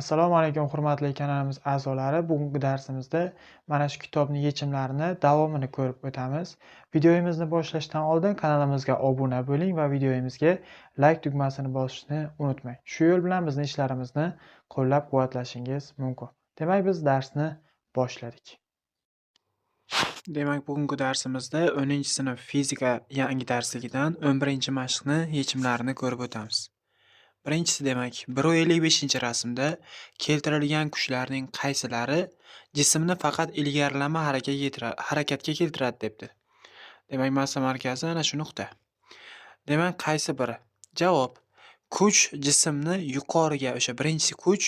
Assalomu alaykum hurmatli kanalimiz a'zolari. Bugungi darsimizda mana shu kitobning yechimlarini davomini ko'rib o'tamiz. Videomizni boshlashdan oldin kanalimizga obuna bo'ling va videomizga like tugmasini bosishni unutmang. Shu yo'l bilan bizning ishlarimizni qo'llab-quvvatlashingiz mumkin. Demak, biz darsni boshladik. Demak, bugungi darsimizda 10-sinf fizika yangi darsligidan 11-mashqni yechimlarini ko'rib o'tamiz. Birinchisi demak, 155-rasmda keltirilgan kuchlarning qaysilari jismni faqat ilgarilama harakatga keltiradi debdi. Demak, massa markazi ana shu nuqta. Demak, qaysi biri? Javob: kuch jismni yuqoriga o'sha birinchisi kuch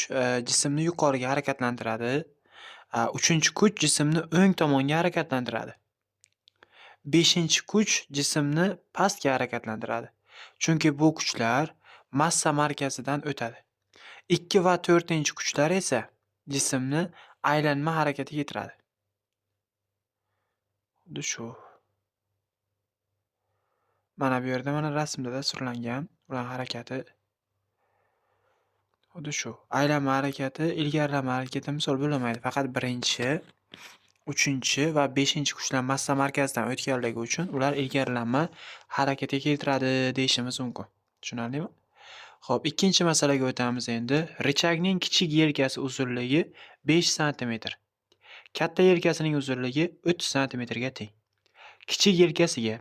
jismni yuqoriga harakatlantiradi. Uchinchi kuch jismni o'ng tomonga harakatlantiradi. Beshinchi kuch jismni pastga harakatlantiradi. Chunki bu kuchlar massa markazidan o'tadi. 2 va 4 kuchlar esa jismni aylanma harakatga keltiradi. Xuddi shu. Mana bu yerda mana rasmda tasvirlangan ular harakati. Xuddi shu. Aylanma harakati ilgarilama harakatga misol bo'lmaydi. Faqat birinchi, uchinchi va beshinchi kuchlar massa markazidan o'tganligi uchun ular ilgarilanma harakatga keltiradi deyishimiz mumkin. Tushunarlimi? Xo'p, ikkinchi masalaga o'tamiz endi. Richagning kichik yelkasi uzunligi 5 sm. Katta yelkasining uzunligi 30 sm ga teng. Kichik yelkasiga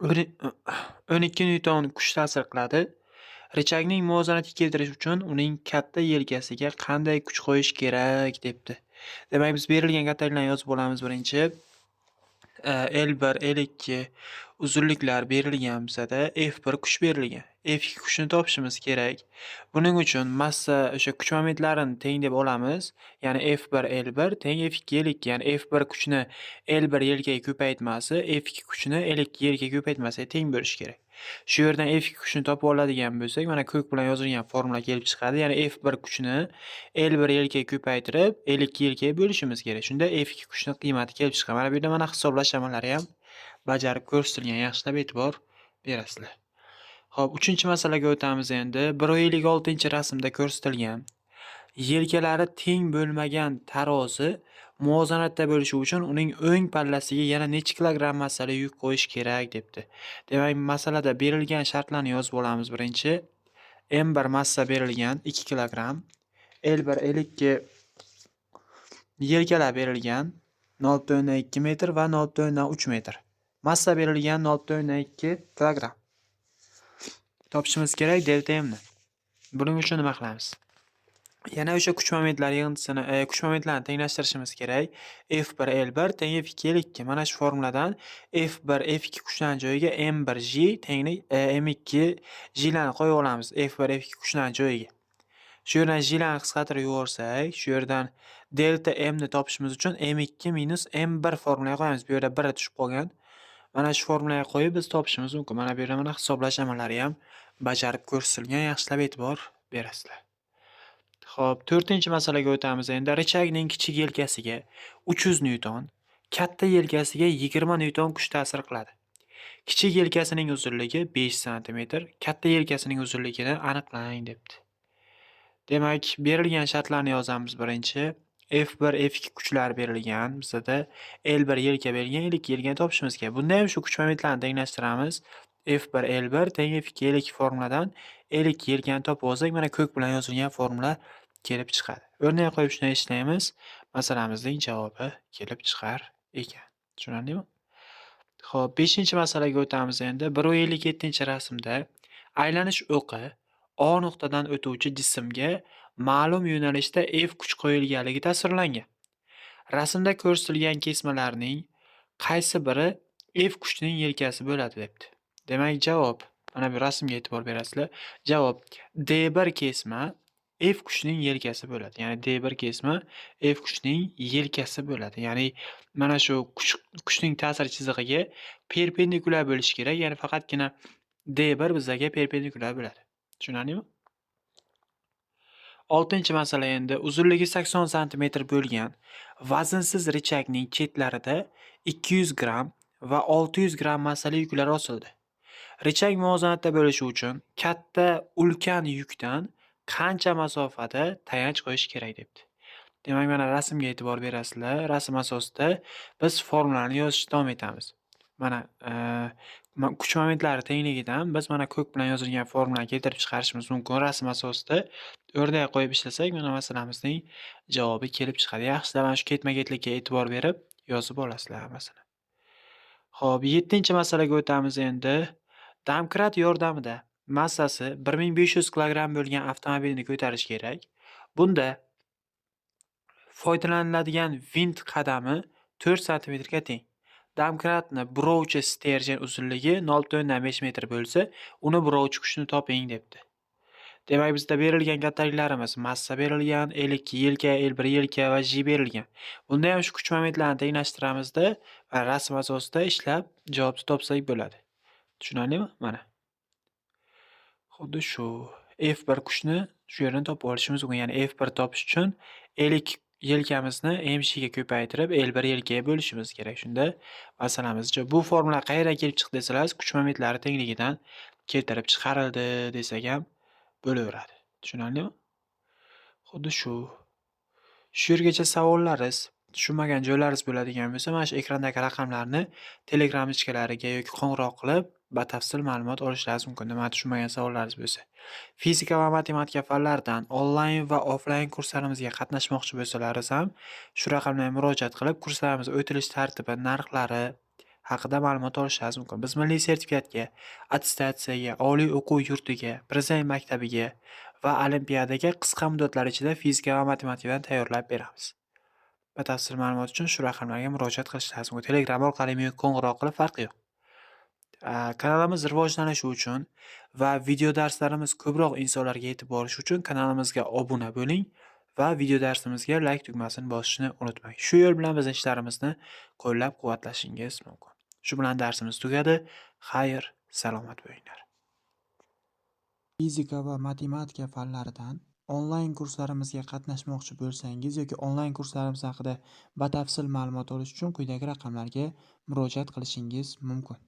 12 newton kuch ta'sir qiladi. Richagning muvozanatga keltirish uchun uning katta yelkasiga qanday kuch qo'yish kerak debdi. Demak, biz berilgan kattaliklarni yozib olamiz birinchi. L1, L2 uzunliklar berilgan bizada F1 kuch berilgan. F2 kuchni topishimiz kerak. Buning uchun massa o'sha kuch momentlarini teng deb olamiz. Ya'ni F1 L1 teng F2 L2. Ya'ni F1 kuchni L1 yelkaga ko'paytmasi F2 kuchni L2 yelkaga ko'paytmasiga teng bo'lishi kerak. Shu yerdan F2 kuchini topib oladigan bo'lsak, mana ko'k bilan yozilgan formula kelib chiqadi. Ya'ni F1 kuchni L1 yelkaga ko'paytirib l ikki yelkaga bo'lishimiz kerak. Shunda F2 kuchni qiymati kelib chiqadi. Mana bu yerda mana hisoblash amalari ham bajarib ko'rsatilgan. Yaxshilab e'tibor berasizlar. Xo'p, 3-masalaga o'tamiz endi. 156-rasmda ko'rsatilgan yelkalari teng bo'lmagan tarozi muvozanatda bo'lishi uchun uning o'ng pallasiga yana necha kilogramm massali yuk qo'yish kerak debdi. Demak, masalada berilgan shartlarni yozib olamiz birinchi. M1 massa berilgan 2 kilogramm. L1, L2 yelkalar berilgan 0.2 metr va 0.3 metr. Massa berilgan 0.2 kilogramm. Topishimiz kerak delta mni. Buning uchun nima qilamiz? Yana o'sha kuch momentlari yig'intisini, e, kuch momentlarini tenglashtirishimiz kerak. F1 L1 teng F2 L2. Mana shu formuladan F1 F2 kuchlarni joyiga m1 g tenglik e, M2 Jlarni qo'yib olamiz. F1 F2 kuchlarni joyiga. Shu yerdan Jlarni qisqartirib yuborsak, shu yerdan delta M ni topishimiz uchun M2 minus M1 formulaga qo'yamiz. Bu yerda 1 tushib qolgan. Mana shu formulaga qo'yib biz topishimiz mumkin. Mana bu yerda mana hisoblash amallari ham bajarib ko'rsatilgan. Yaxshilab e'tibor berasizlar. Xo'p, 4-masalaga o'tamiz endi. Richagning kichik yelkasiga 300 newton, katta yelkasiga 20 newton kuch ta'sir qiladi. Kichik yelkasining uzunligi 5 sm, katta yelkasining uzunligini aniqlang debdi. Demak, berilgan shartlarni yozamiz birinchi. F1, F2 kuchlar berilgan. Bizda L1 yelka berilgan, L2 yelkani topishimiz kerak. Bunda ham shu kuch momentlarini tenglashtiramiz. F bir L1 teng f ikki L2 formuladan L2 yelkani topib olsak, mana ko'k bilan yozilgan formula kelib chiqadi. O'rnak qo'yib shuni ishlaymiz. Masalamizning javobi kelib chiqar ekan. Tushunarlimi? Xo'p, 5-masalaga o'tamiz endi. 157-rasmda aylanish o'qi O nuqtadan o'tuvchi jismga ma'lum yo'nalishda F kuch qo'yilganligi tasvirlangan. Rasmda ko'rsatilgan kesmalarning qaysi biri F kuchining yelkasi bo'ladi debdi. Demak, javob mana bu rasmga e'tibor berasizlar. Javob D1 kesma F kuchining yelkasi bo'ladi. Ya'ni D1 kesma F kuchining yelkasi bo'ladi. Ya'ni mana shu kuch kuchning ta'sir chizig'iga perpendikulyar bo'lishi kerak. Ya'ni faqatgina D1 bizga perpendikulyar bo'ladi. Tushunarlimi? 6-masala endi uzunligi 80 sm bo'lgan vaznsiz richagning chetlarida 200 gramm va 600 gramm massali yuklar osildi. Richak muvozanatda bo'lishi uchun katta ulkan yukdan qancha masofada tayanch qo'yish kerak debdi. Demak, mana rasmga e'tibor berasizlar. Rasm asosida biz formulani yozishda davom etamiz. Mana, kuch momentlari tengligidan biz mana ko'k bilan yozilgan formulani keltirib chiqarishimiz mumkin. Rasm asosida o'rnak qo'yib ishlasak, mana masalamizning javobi kelib chiqadi. Yaxshisi mana shu ketma-ketlikka e'tibor berib yozib olasizlar hammasini. Xo'p, 7-masalaga o'tamiz endi. Domkrat yordamida massasi 1500 kilogramm bo'lgan avtomobilni ko'tarish kerak. Bunda foydalaniladigan vint qadami 4 santimetrga teng. Domkratni burovchi sterjen uzunligi 0.5 metr bo'lsa, uni burovchi kuchni toping debdi. Demak, bizda berilgan kattaliklarimiz massa berilgan, 52 yelka, 51 yelka va J berilgan. Bunda ham shu kuch momentlarini tenglashtiramizda va rasm asosida ishlab javobni topsak bo'ladi. Tushunarlimi? Mana. Xuddi shu F1 kuchni shu yerdan topib olishimiz mumkin. Ya'ni F1 topish uchun elik yelkamizni mg ga ko'paytirib L1 yelkaga bo'lishimiz kerak. Shunda masalamizcha bu formula qayerdan kelib chiqdi desalar, kuch momentlari tengligidan keltirib chiqarildi desak ham bo'laveradi. Tushunarlimi? Xuddi shu. Shu yergacha savollaringiz, tushunmagan joylaringiz bo'ladigan bo'lsa, mana shu ekrandagi raqamlarni Telegram ichkalariga yoki qo'ng'iroq qilib batafsil ma'lumot olishlaringiz mumkin. Nima tushunmagan savollaringiz bo'lsa. Fizika va matematika fanlaridan onlayn va offlayn kurslarimizga qatnashmoqchi bo'lsalaringiz ham shu raqamlarga murojaat qilib, kurslarimiz o'tilish tartibi, narxlari haqida ma'lumot olishlaringiz mumkin. Biz milliy sertifikatga, attestatsiyaga, oliy o'quv yurtiga, Prezident maktabiga va olimpiadaga qisqa muddatlar ichida fizika va matematikadan tayyorlab beramiz. Batafsil ma'lumot uchun shu raqamlarga murojaat qilishlaringiz mumkin. Telegram orqali yoki qo'ng'iroq qilib farqi yo'q. Kanalimiz rivojlanishi uchun va video darslarimiz ko'proq insonlarga yetib borishi uchun kanalimizga obuna bo'ling va video darsimizga like tugmasini bosishni unutmang. Shu yo'l bilan bizning ishlarimizni qo'llab-quvvatlashingiz mumkin. Shu bilan darsimiz tugadi. Xayr, salomat bo'linglar. Fizika va matematika fanlaridan onlayn kurslarimizga qatnashmoqchi bo'lsangiz yoki onlayn kurslarimiz haqida batafsil ma'lumot olish uchun quyidagi raqamlarga murojaat qilishingiz mumkin.